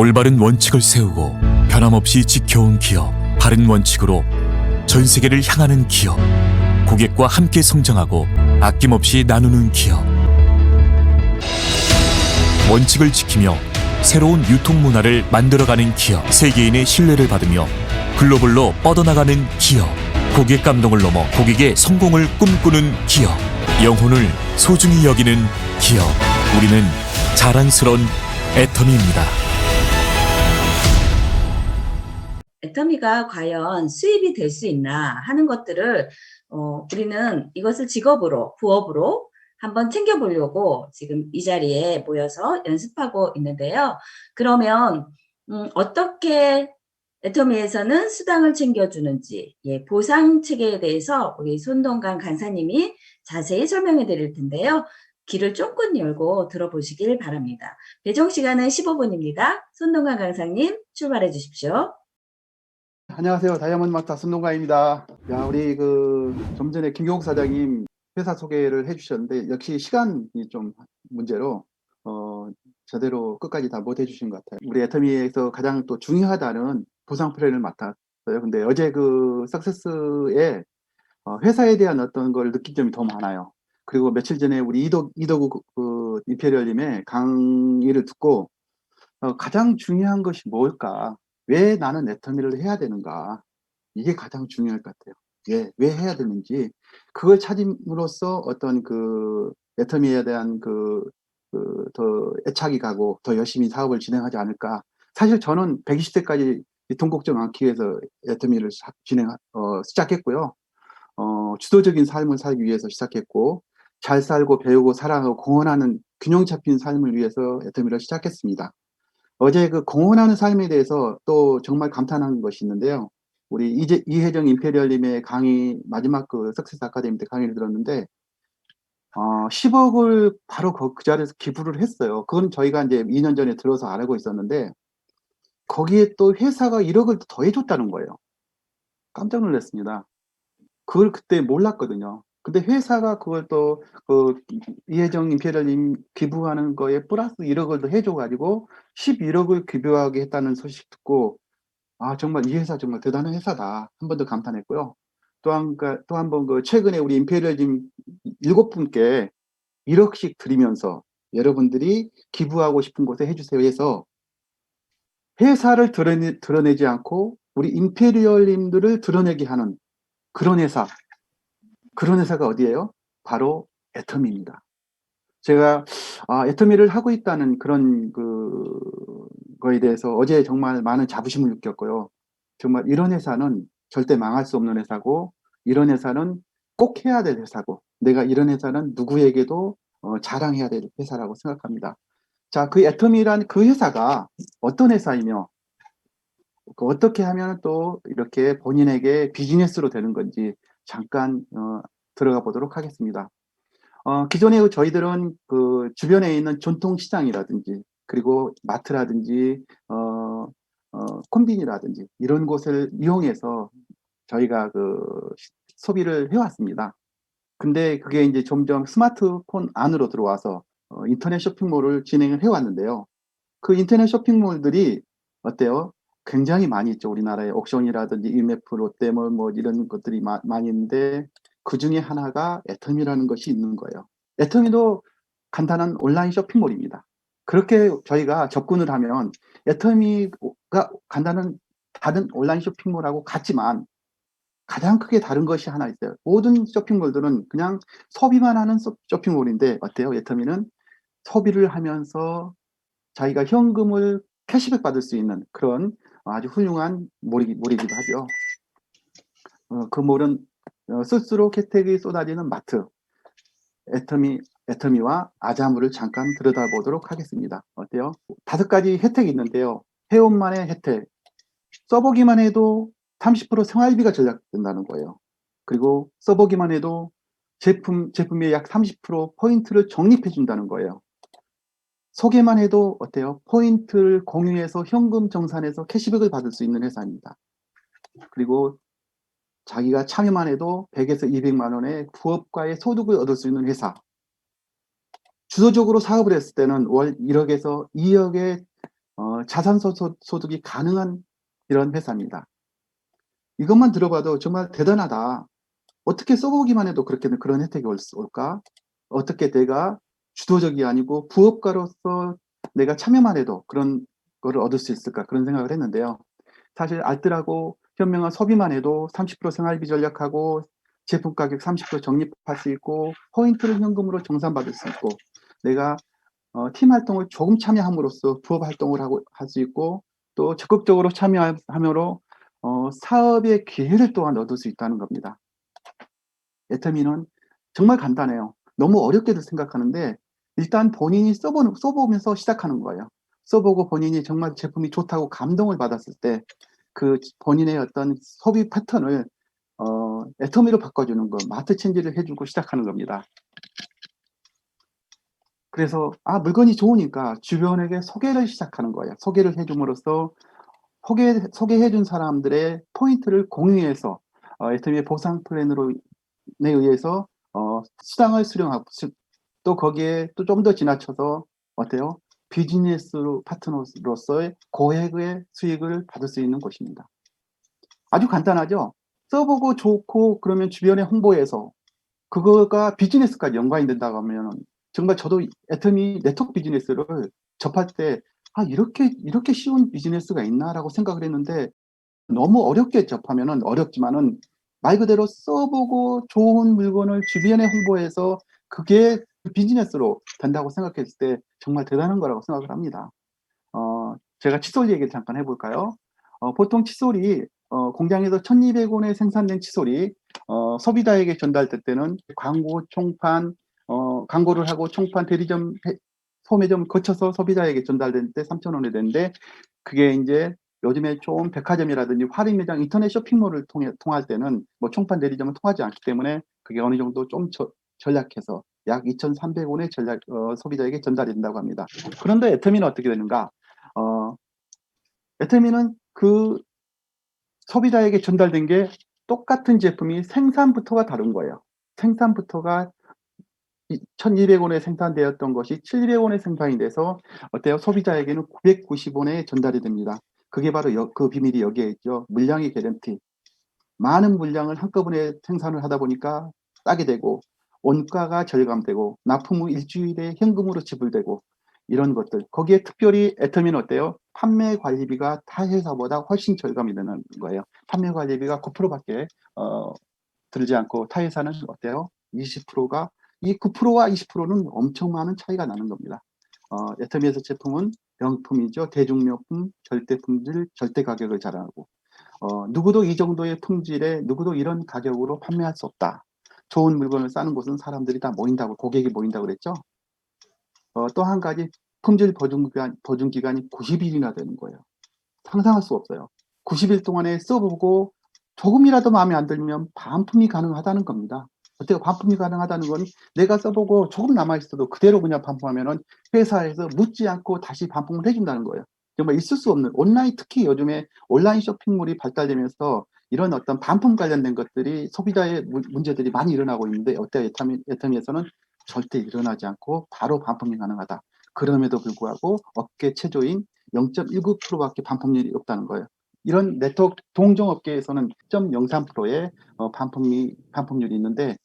올바른 원칙을 세우고 변함없이 지켜온 기업. 바른 원칙으로 전 세계를 향하는 기업. 고객과 함께 성장하고 아낌없이 나누는 기업. 원칙을 지키며 새로운 유통 문화를 만들어가는 기업. 세계인의 신뢰를 받으며 글로벌로 뻗어나가는 기업. 고객 감동을 넘어 고객의 성공을 꿈꾸는 기업. 영혼을 소중히 여기는 기업. 우리는 자랑스러운 애터미입니다. 애터미가 과연 수입이 될 수 있나 하는 것들을 어, 우리는 이것을 직업으로 부업으로 한번 챙겨보려고 지금 이 자리에 모여서 연습하고 있는데요. 그러면 음, 어떻게 애터미에서는 수당을 챙겨주는지 예, 보상 체계에 대해서 우리 손동강 간사님이 자세히 설명해 드릴 텐데요. 귀를 쫑긋 열고 들어보시길 바랍니다. 배정 시간은 15분입니다. 손동강 강사님 출발해 주십시오. 안녕하세요. 다이아몬드 마타 손동가입니다. 야, 우리 그 좀 전에 김경욱 사장님 회사 소개를 해주셨는데 역시 시간이 좀 문제로 어 제대로 끝까지 다 못 해주신 것 같아요. 우리 애터미에서 가장 또 중요하다는 보상 플랜을 맡았어요. 근데 어제 그 석세스에 어, 회사에 대한 어떤 걸 느낀 점이 더 많아요. 그리고 며칠 전에 우리 이덕 이덕우 그 이페리얼님의 강의를 듣고 어, 가장 중요한 것이 뭘까? 왜 나는 애터미를 해야 되는가? 이게 가장 중요할 것 같아요. 예, 왜 해야 되는지 그걸 찾음으로써 어떤 그 애터미에 대한 그, 그 더 애착이 가고 더 열심히 사업을 진행하지 않을까. 사실 저는 120세까지 통곡점 않기 위해서 애터미를 사- 진행 어, 시작했고요. 어, 주도적인 삶을 살기 위해서 시작했고 잘 살고 배우고 사랑하고 공헌하는 균형 잡힌 삶을 위해서 애터미를 시작했습니다. 어제 그 공헌하는 삶에 대해서 또 정말 감탄한 것이 있는데요. 우리 이제 이혜정 임페리얼님의 강의 마지막 그 석세스 아카데미 때 강의를 들었는데 어, 10억을 바로 그, 그 자리에서 기부를 했어요. 그건 저희가 이제 2년 전에 들어서 알고 있었는데 거기에 또 회사가 1억을 더 해줬다는 거예요. 깜짝 놀랐습니다. 그걸 그때 몰랐거든요. 근데 회사가 그걸 또, 그, 이혜정 임페리얼님 기부하는 거에 플러스 1억을 더 해줘가지고 11억을 기부하게 했다는 소식 듣고, 아, 정말 이 회사 정말 대단한 회사다. 한 번 더 감탄했고요. 또 한, 또 한 번 그, 최근에 우리 임페리얼님 일곱 분께 1억씩 드리면서 여러분들이 기부하고 싶은 곳에 해주세요 해서 회사를 드러내, 드러내지 않고 우리 임페리얼님들을 드러내게 하는 그런 회사. 그런 회사가 어디예요? 바로 애터미입니다. 제가 아, 애터미를 하고 있다는 그런 그 거에 대해서 어제 정말 많은 자부심을 느꼈고요. 정말 이런 회사는 절대 망할 수 없는 회사고 이런 회사는 꼭 해야 될 회사고 내가 이런 회사는 누구에게도 어, 자랑해야 될 회사라고 생각합니다. 자, 그 애터미란 그 회사가 어떤 회사이며 그 어떻게 하면 또 이렇게 본인에게 비즈니스로 되는 건지 잠깐 어, 들어가 보도록 하겠습니다. 어, 기존에 저희들은 그 주변에 있는 전통시장이라든지 그리고 마트라든지 어, 어, 콤비니라든지 이런 곳을 이용해서 저희가 그 시- 소비를 해왔습니다. 근데 그게 이제 점점 스마트폰 안으로 들어와서 어, 인터넷 쇼핑몰을 진행을 해왔는데요. 그 인터넷 쇼핑몰들이 어때요? 굉장히 많이 있죠. 우리나라에 옥션이라든지 이메프, 롯데몰 뭐 이런 것들이 마- 많이 있는데 그 중에 하나가 애터미라는 것이 있는 거예요. 애터미도 간단한 온라인 쇼핑몰입니다. 그렇게 저희가 접근을 하면 애터미가 간단한 다른 온라인 쇼핑몰하고 같지만 가장 크게 다른 것이 하나 있어요. 모든 쇼핑몰들은 그냥 소비만 하는 소- 쇼핑몰인데 어때요? 애터미는 소비를 하면서 자기가 현금을 캐시백 받을 수 있는 그런 아주 훌륭한 몰이, 몰이기도 하죠. 어, 그 몰은 어, 스스로 혜택이 쏟아지는 마트, 애터미, 애터미와 아자무를 잠깐 들여다보도록 하겠습니다. 어때요? 다섯 가지 혜택이 있는데요. 회원만의 혜택. 써보기만 해도 30% 생활비가 절약된다는 거예요. 그리고 써보기만 해도 제품, 제품의 약 30% 포인트를 적립해 준다는 거예요. 소개만 해도 어때요? 포인트를 공유해서 현금 정산해서 캐시백을 받을 수 있는 회사입니다. 그리고 자기가 참여만 해도 100에서 200만 원의 부업과의 소득을 얻을 수 있는 회사. 주도적으로 사업을 했을 때는 월 1억에서 2억의 어, 어, 자산 소득이 가능한 이런 회사입니다. 이것만 들어봐도 정말 대단하다. 어떻게 써보기만 해도 그렇게 그런 혜택이 올까? 어떻게 내가 주도적이 아니고 부업가로서 내가 참여만 해도 그런 거를 얻을 수 있을까? 그런 생각을 했는데요. 사실 알뜰하고 현명한 소비만 해도 30% 생활비 전략하고 제품 가격 30% 적립할 수 있고 포인트를 현금으로 정산받을 수 있고 내가 어, 팀 활동을 조금 참여함으로써 부업 활동을 하고 할 수 있고 또 적극적으로 참여함으로 어, 사업의 기회를 또한 얻을 수 있다는 겁니다. 애터미는 정말 간단해요. 너무 어렵게도 생각하는데 일단 본인이 써보는, 써보면서 시작하는 거예요. 써보고 본인이 정말 제품이 좋다고 감동을 받았을 때 그 본인의 어떤 소비 패턴을 어, 애터미로 바꿔주는 거, 마트 체인지를 해주고 시작하는 겁니다. 그래서 아 물건이 좋으니까 주변에게 소개를 시작하는 거예요. 소개를 해줌으로써 소개 소개해준 사람들의 포인트를 공유해서 어, 애터미의 보상 플랜으로 에 의해서 어, 수당을 수령하고 수- 또 거기에 또 좀 더 지나쳐서 어때요? 비즈니스 파트너로서의 고액의 수익을 받을 수 있는 곳입니다. 아주 간단하죠? 써보고 좋고 그러면 주변에 홍보해서 그거가 비즈니스까지 연관이 된다고 하면 정말 저도 애터미 네트워크 비즈니스를 접할 때 아, 이렇게, 이렇게 쉬운 비즈니스가 있나라고 생각을 했는데 너무 어렵게 접하면은 어렵지만은 말 그대로 써보고 좋은 물건을 주변에 홍보해서 그게 비즈니스로 된다고 생각했을 때 정말 대단한 거라고 생각을 합니다. 어, 제가 칫솔 얘기를 잠깐 해볼까요? 어, 보통 칫솔이 어, 공장에서 1200원에 생산된 칫솔이 어, 소비자에게 전달될 때는 광고, 총판, 어, 광고를 하고 총판 대리점, 해- 소매점 거쳐서 소비자에게 전달될 때 3,000원이 되는데 그게 이제 요즘에 좀 백화점이라든지 할인 매장, 인터넷 쇼핑몰을 통해, 통할 때는 뭐 총판 대리점은 통하지 않기 때문에 그게 어느 정도 좀 저- 전략해서 약 2,300원의 전략, 어, 소비자에게 전달이 된다고 합니다. 그런데 애터미는 어떻게 되는가? 어, 애터미는 그 소비자에게 전달된 게 똑같은 제품이 생산부터가 다른 거예요. 생산부터가 1,200원에 생산되었던 것이 700원에 생산이 돼서 어때요? 소비자에게는 990원에 전달이 됩니다. 그게 바로 여- 그 비밀이 여기에 있죠. 물량의 개런티. 많은 물량을 한꺼번에 생산을 하다 보니까 싸게 되고 원가가 절감되고 납품 후 일주일에 현금으로 지불되고 이런 것들. 거기에 특별히 애터미는 어때요? 판매 관리비가 타 회사보다 훨씬 절감이 되는 거예요. 판매 관리비가 9%밖에 어, 들지 않고 타 회사는 어때요? 20%가 이 9%와 20%는 엄청 많은 차이가 나는 겁니다. 어, 애터미에서 제품은 명품이죠. 대중명품, 절대 품질, 절대 가격을 자랑하고 어, 누구도 이 정도의 품질에 누구도 이런 가격으로 판매할 수 없다. 좋은 물건을 싸는 곳은 사람들이 다 모인다고 고객이 모인다고 그랬죠. 어, 또 한 가지 품질 보증 기간 보증 기간이 90일이나 되는 거예요. 상상할 수 없어요. 90일 동안에 써보고 조금이라도 마음에 안 들면 반품이 가능하다는 겁니다. 어때요? 반품이 가능하다는 건 내가 써보고 조금 남아있어도 그대로 그냥 반품하면 은 회사에서 묻지 않고 다시 반품을 해준다는 거예요. 정말 있을 수 없는 온라인 특히 요즘에 온라인 쇼핑몰이 발달되면서 이런 어떤 반품 관련된 것들이 소비자의 문- 문제들이 많이 일어나고 있는데? 애터미, 애터미에서는 절대 일어나지 않고 바로 반품이 가능하다. 그럼에도 불구하고 업계 최저인 0.19%밖에 반품률이 없다는 거예요. 이런 네트워크 동종업계에서는 0.03%의 어, 반품이, 반품률이 있는데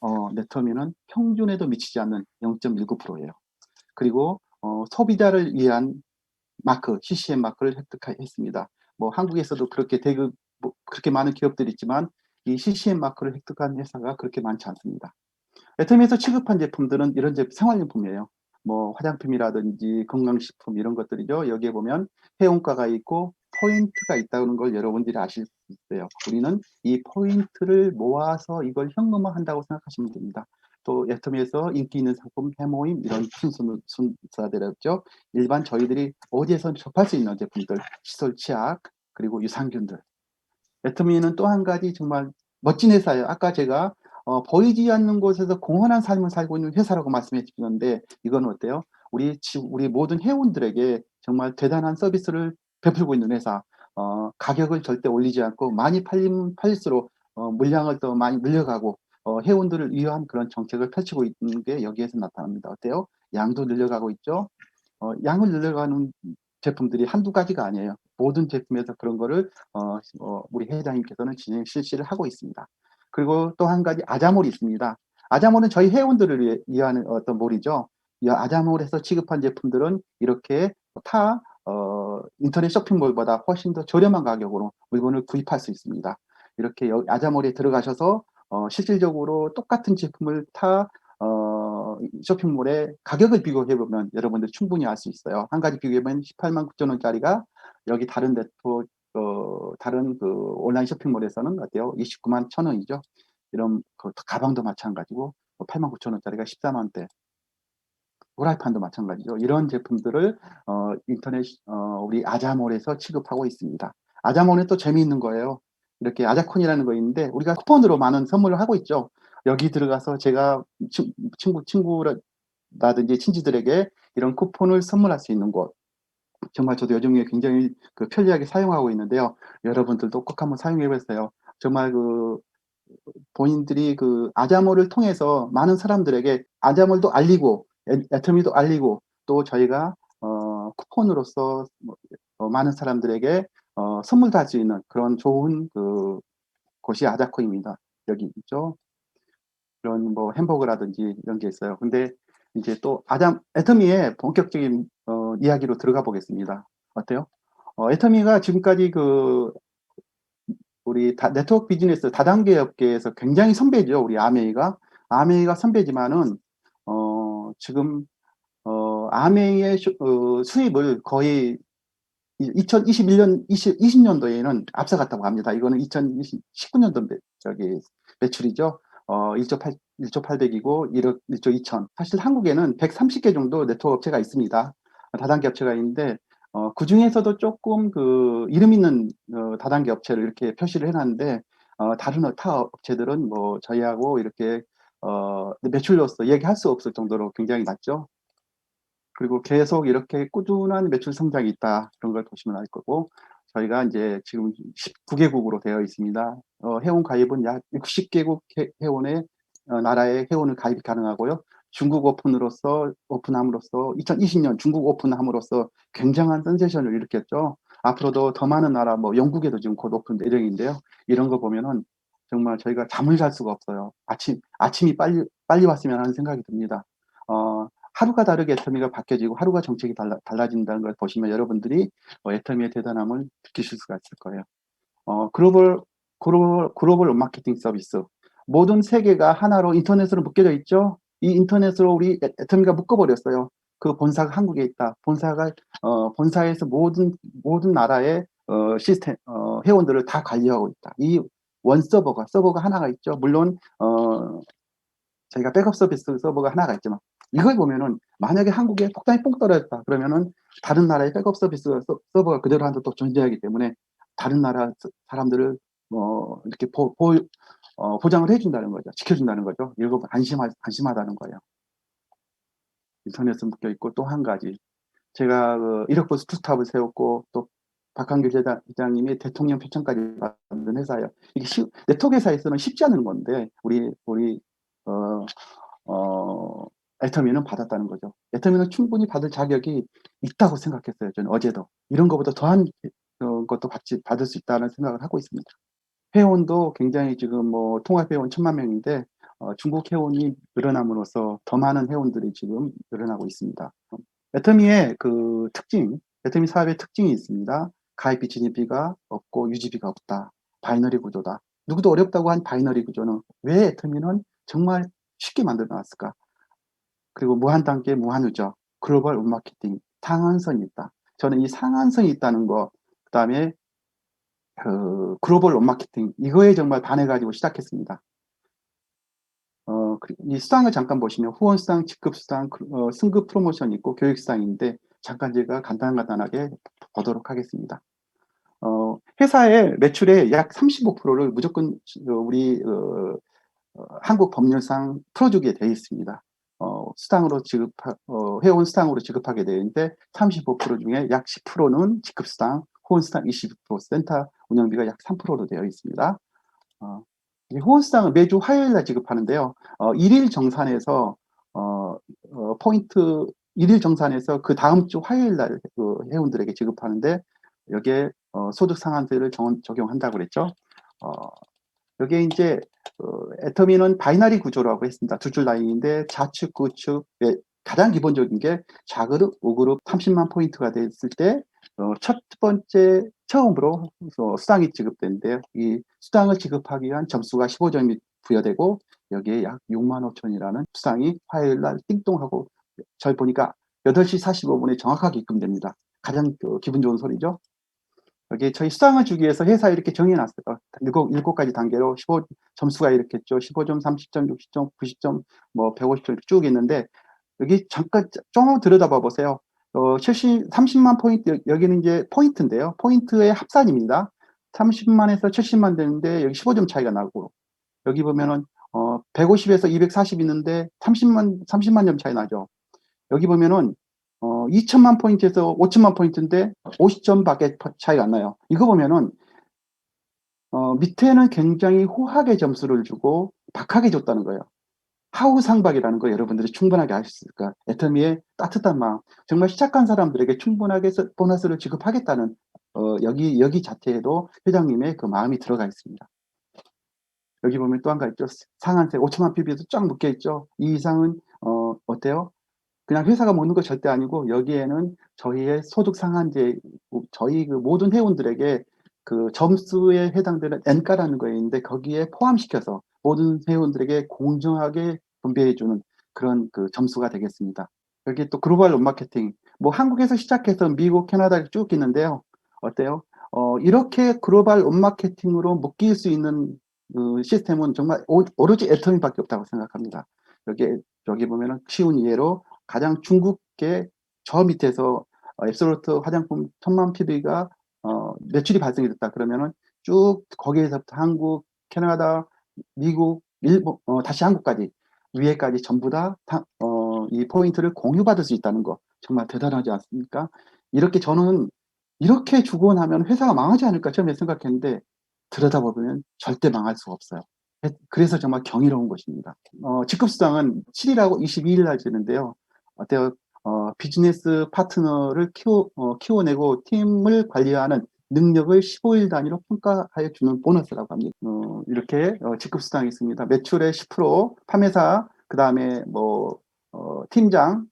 어, 네터미는 평균에도 미치지 않는 0.19%예요. 그리고 어, 소비자를 위한 마크, CCM 마크를 획득했습니다. 뭐 한국에서도 그렇게 대급 뭐 그렇게 많은 기업들이 있지만 이 CCM 마크를 획득한 회사가 그렇게 많지 않습니다. 애터미에서 취급한 제품들은 이런 제품 생활용품이에요. 뭐 화장품이라든지 건강식품 이런 것들이죠. 여기에 보면 회원가가 있고 포인트가 있다는 걸 여러분들이 아실 수 있어요. 우리는 이 포인트를 모아서 이걸 현금화한다고 생각하시면 됩니다. 또 애터미에서 인기 있는 상품, 해모임 이런 순수, 순서들이었죠. 일반 저희들이 어디에서 접할 수 있는 제품들, 시설 치약, 그리고 유산균들. 애터미는 또 한 가지 정말 멋진 회사예요. 아까 제가 어, 보이지 않는 곳에서 공헌한 삶을 살고 있는 회사라고 말씀해 주셨는데 이건 어때요? 우리 지- 우리 모든 회원들에게 정말 대단한 서비스를 베풀고 있는 회사. 어, 가격을 절대 올리지 않고 많이 팔림 팔릴수록 어, 물량을 더 많이 늘려가고 어, 회원들을 위한 그런 정책을 펼치고 있는 게 여기에서 나타납니다. 어때요? 양도 늘려가고 있죠. 어, 양을 늘려가는 제품들이 한두 가지가 아니에요. 모든 제품에서 그런 거를 어, 어, 우리 회장님께서는 진행 실시를 하고 있습니다. 그리고 또 한 가지 아자몰이 있습니다. 아자몰은 저희 회원들을 위해, 위한 어떤 몰이죠. 이 아자몰에서 취급한 제품들은 이렇게 타 어, 인터넷 쇼핑몰보다 훨씬 더 저렴한 가격으로 물건을 구입할 수 있습니다. 이렇게 여- 아자몰에 들어가셔서 어, 실질적으로 똑같은 제품을 타 어, 쇼핑몰에 가격을 비교해 보면 여러분들 충분히 알 수 있어요. 한 가지 비교해보면 18만 9천 원짜리가 여기 다른 네트워크 어, 다른 그 온라인 쇼핑몰에서는 어때요? 29만 천 원이죠. 이런 그 가방도 마찬가지고 8만 9천 원짜리가 14만 원대. 후라이팬도 마찬가지죠. 이런 제품들을 어, 인터넷 어, 우리 아자몰에서 취급하고 있습니다. 아자몰에 또 재미있는 거예요. 이렇게 아자콘이라는 거 있는데 우리가 쿠폰으로 많은 선물을 하고 있죠. 여기 들어가서 제가 친- 친구 친구라든지 친지들에게 이런 쿠폰을 선물할 수 있는 곳. 정말 저도 요즘에 굉장히 그 편리하게 사용하고 있는데요. 여러분들도 꼭 한번 사용해 보세요. 정말 그 본인들이 그 아자몰을 통해서 많은 사람들에게 아자몰도 알리고 애- 애터미도 알리고 또 저희가 어, 쿠폰으로서 뭐, 어, 많은 사람들에게 어, 선물도 할 수 있는 그런 좋은 그 곳이 아자코입니다. 여기 있죠. 이런 뭐 햄버거라든지 이런 게 있어요. 근데 이제 또 아자 애터미의 본격적인 어, 이야기로 들어가 보겠습니다. 어때요? 어, 애터미가 지금까지 그 우리 다- 네트워크 비즈니스 다단계 업계에서 굉장히 선배죠. 우리 아메이가 아메이가 선배지만은 어, 지금 어, 아메이의 쇼- 어, 수입을 거의 2021년 20, 20년도에는 앞서갔다고 합니다. 이거는 2019년도 매, 저기 매출이죠. 어, 1조 8, 1조 800이고 1억 1조 2천. 사실 한국에는 130개 정도 네트워크 업체가 있습니다. 다단계 업체가 있는데 어, 그 중에서도 조금 그 이름 있는 어, 다단계 업체를 이렇게 표시를 해놨는데 어, 다른 어- 타 업체들은 뭐 저희하고 이렇게 어, 매출로서 얘기할 수 없을 정도로 굉장히 낮죠. 그리고 계속 이렇게 꾸준한 매출 성장이 있다. 그런 걸 보시면 알 거고, 저희가 이제 지금 19개국으로 되어 있습니다. 어, 회원 가입은 약 60개국 회, 회원의 어, 나라의 회원을 가입이 가능하고요. 중국 오픈으로서 오픈함으로써 2020년 중국 오픈함으로써 굉장한 센세이션을 일으켰죠. 앞으로도 더 많은 나라, 뭐 영국에도 지금 곧 오픈 예정인데요. 이런 거 보면은 정말 저희가 잠을 잘 수가 없어요. 아침 아침이 빨리 빨리 왔으면 하는 생각이 듭니다. 어, 하루가 다르게 애터미가 바뀌어지고 하루가 정책이 달라, 달라진다는 걸 보시면 여러분들이 어, 애터미의 대단함을 느끼실 수가 있을 거예요. 어, 글로벌, 글로벌, 글로벌 마케팅 서비스. 모든 세계가 하나로 인터넷으로 묶여져 있죠? 이 인터넷으로 우리 애- 애터미가 묶어버렸어요. 그 본사가 한국에 있다. 본사가, 어, 본사에서 모든, 모든 나라의, 어, 시스템, 어, 회원들을 다 관리하고 있다. 이 원 서버가, 서버가 하나가 있죠. 물론, 어, 저희가 백업 서비스 서버가 하나가 있지만, 이걸 보면은 만약에 한국에 폭탄이 뽕 떨어졌다 그러면은 다른 나라의 백업 서비스 서- 서버가 그대로 한도 또 존재하기 때문에 다른 나라 사- 사람들을 뭐 이렇게 보, 보, 어, 보장을 해준다는 거죠. 지켜준다는 거죠. 이거 안심하, 안심하다는 거예요. 인터넷에 묶여 있고 또 한 가지 제가 그 1억 버스 투스탑을 세웠고 또 박한규 회장- 회장님이 대통령 표창까지 받은 회사예요. 이게 쉬, 네트워크 회사에서는 쉽지 않은 건데 우리 우리 어, 어, 애터미는 받았다는 거죠. 애터미는 충분히 받을 자격이 있다고 생각했어요. 저는 어제도 이런 것보다 더한 어, 것도 받지 받을 수 있다는 생각을 하고 있습니다. 회원도 굉장히 지금 뭐 통합 회원 천만 명인데 어, 중국 회원이 늘어남으로써 더 많은 회원들이 지금 늘어나고 있습니다. 애터미의 그 특징, 애터미 사업의 특징이 있습니다. 가입비 진입비가 없고 유지비가 없다. 바이너리 구조다. 누구도 어렵다고 한 바이너리 구조는 왜 애터미는 정말 쉽게 만들어 놨을까? 그리고 무한 단계 무한 누적, 글로벌 마케팅, 상한선이 있다. 저는 이 상한선이 있다는 거, 그 다음에 그 글로벌 마케팅 이거에 정말 반해가지고 시작했습니다. 어, 그- 이 수당을 잠깐 보시면 후원 수당, 직급 수당, 그- 어, 승급 프로모션 있고 교육 수당인데 잠깐 제가 간단간단하게 보도록 하겠습니다. 어, 회사의 매출의 약 35%를 무조건 어, 우리 어, 어, 한국 법률상 풀어주게 되어 있습니다. 어, 수당으로 지급, 어, 회원 수당으로 지급하게 되는데 35% 중에 약 10%는 직급 수당, 후원 수당 20%, 센터 운영비가 약 3%로 되어 있습니다. 어, 이 후원 수당은 매주 화요일 날 지급하는데요. 어, 일일 정산에서 어, 어, 포인트 일일 정산해서 그 다음 주 화요일 날 그 회원들에게 지급하는데 여기에 어, 소득 상한제를 정- 적용한다고 그랬죠. 어, 여기에 이제 어, 애터미는 바이너리 구조라고 했습니다. 두 줄 라인인데 좌측, 우측 예, 가장 기본적인 게 좌그룹, 우그룹 30만 포인트가 됐을 때 어, 첫 번째 처음으로 어, 수당이 지급되는데요. 이 수당을 지급하기 위한 점수가 15점이 부여되고 여기에 약 6만 5천이라는 수당이 화요일 날 띵동하고 잘 보니까 8시 45분에 정확하게 입금됩니다. 가장 그 기분 좋은 소리죠. 여기 저희 수당을 주기 위해서 회사에 이렇게 정해놨어요. 일곱, 일곱 가지 단계로 15 점수가 이렇게 있죠. 15점, 30점, 60점, 90점, 뭐 150점 이렇게 쭉 있는데 여기 잠깐 좀 들여다봐 보세요. 어, 70, 30만 포인트, 여기는 이제 포인트인데요. 포인트의 합산입니다. 30만에서 70만 되는데 여기 15점 차이가 나고 여기 보면은 어, 150에서 240 있는데 30만 30만 점 차이 나죠. 여기 보면은 어, 2천만 포인트에서 5천만 포인트인데 50점밖에 차이가 안 나요. 이거 보면은 어, 밑에는 굉장히 호하게 점수를 주고 박하게 줬다는 거예요. 하우상박이라는 거 여러분들이 충분하게 있을까? 애터미의 따뜻한 마음. 정말 시작한 사람들에게 충분하게 서- 보너스를 지급하겠다는 어, 여기 여기 자체에도 회장님의 그 마음이 들어가 있습니다. 여기 보면 또 한 가지 있죠. 상한세 5천만 PB에도 쫙 묶여 있죠. 이 이상은 어, 어때요? 그냥 회사가 먹는 거 절대 아니고 여기에는 저희의 소득 상한제 저희 그 모든 회원들에게 그 점수에 해당되는 N가라는 거에 있는데 거기에 포함시켜서 모든 회원들에게 공정하게 분배해 주는 그런 그 점수가 되겠습니다. 여기 또 글로벌 론마케팅 뭐 한국에서 시작해서 미국, 캐나다를 쭉 있는데요. 어때요? 어, 이렇게 글로벌 론마케팅으로 묶일 수 있는 그 시스템은 정말 오, 오로지 애터미밖에 없다고 생각합니다. 여기 여기 보면은 쉬운 예로 가장 중국계 저 밑에서 어, 앱솔루트 화장품 천만 PB가 어, 매출이 발생이 됐다 그러면은 쭉 거기에서부터 한국, 캐나다, 미국, 일본, 어, 다시 한국까지 위에까지 전부 다, 다 어, 이 포인트를 공유받을 수 있다는 거 정말 대단하지 않습니까? 이렇게 저는 이렇게 주고 나면 회사가 망하지 않을까 처음에 생각했는데 들여다보면 절대 망할 수가 없어요. 그래서 정말 경이로운 것입니다. 어, 직급수당은 7일하고 22일 날 지는데요. 어때요? 어, 비즈니스 파트너를 키워, 어, 키워내고 팀을 관리하는 능력을 15일 단위로 평가하여 주는 보너스라고 합니다. 어, 이렇게 어, 직급 수당이 있습니다. 매출의 10%, 판매사, 그 다음에 뭐 어, 팀장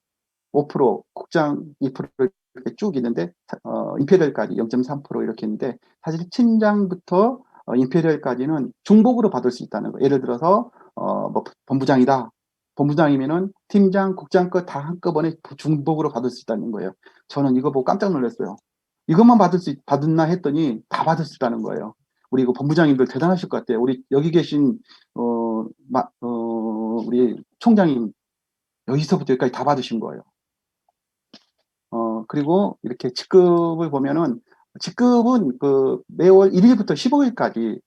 5%, 국장 2% 이렇게 쭉 있는데 어, 임페리얼까지 0.3% 이렇게 있는데 사실 팀장부터 어, 임페리얼까지는 중복으로 받을 수 있다는 거. 예를 들어서 어, 뭐 본부장이다. 본부장이면은 팀장, 국장 거다 한꺼번에 중복으로 받을 수 있다는 거예요. 저는 이거 보고 깜짝 놀랐어요. 이것만 받을 수, 있- 받았나 했더니 다 받을 수 있다는 거예요. 우리 이거 본부장님들 대단하실 것 같아요. 우리 여기 계신, 어, 마, 어, 우리 총장님, 여기서부터 여기까지 다 받으신 거예요. 어, 그리고 이렇게 직급을 보면은, 직급은 그 매월 1일부터 15일까지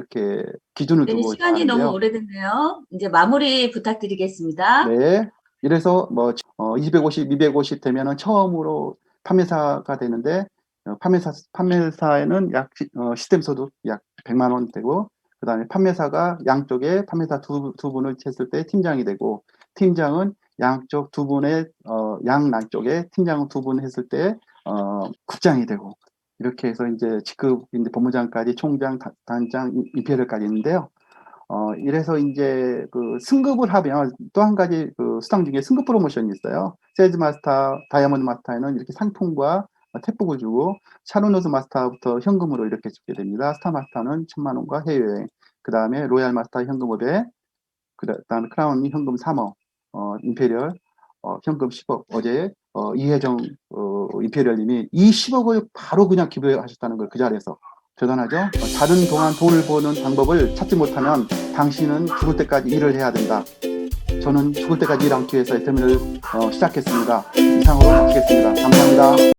이렇게 기준을 네, 두고 시간이 너무 하는데요. 오래됐네요. 이제 마무리 부탁드리겠습니다. 네. 이래서 뭐 어, 250, 250 되면은 처음으로 판매사가 되는데 어, 판매사 판매사에는 약 시- 어, 시스템 소득 약 100만 원 되고 그다음에 판매사가 양쪽에 판매사 두, 두 분을 했을 때 팀장이 되고 팀장은 양쪽 두 분의 어, 양 양쪽에 팀장 두 분 했을 때 어, 국장이 되고 이렇게 해서 이제 직급인데 본부장까지 총장, 단- 단장, 임페리얼까지 있는데요. 어, 이래서 이제 그 승급을 하면 또 한 가지 그 수당 중에 승급 프로모션이 있어요. 세즈 마스터, 다이아몬드 마스터에는 이렇게 상품과 탭북을 주고 샤론노즈 마스터부터 현금으로 이렇게 주게 됩니다. 스타 마스터는 천만 원과 해외여행. 그 다음에 로얄 마스터 현금 500, 그 다음에 크라운 현금 3억, 어, 임페리얼 어, 현금 10억. 어제 어, 이혜정 어, 임페리얼님이 이 10억을 바로 그냥 기부하셨다는 걸 그 자리에서 대단하죠? 어, 다른 동안 돈을 버는 방법을 찾지 못하면 당신은 죽을 때까지 일을 해야 된다. 저는 죽을 때까지 일 않기 위해서 애터미를 어, 시작했습니다. 이상으로 마치겠습니다. 감사합니다.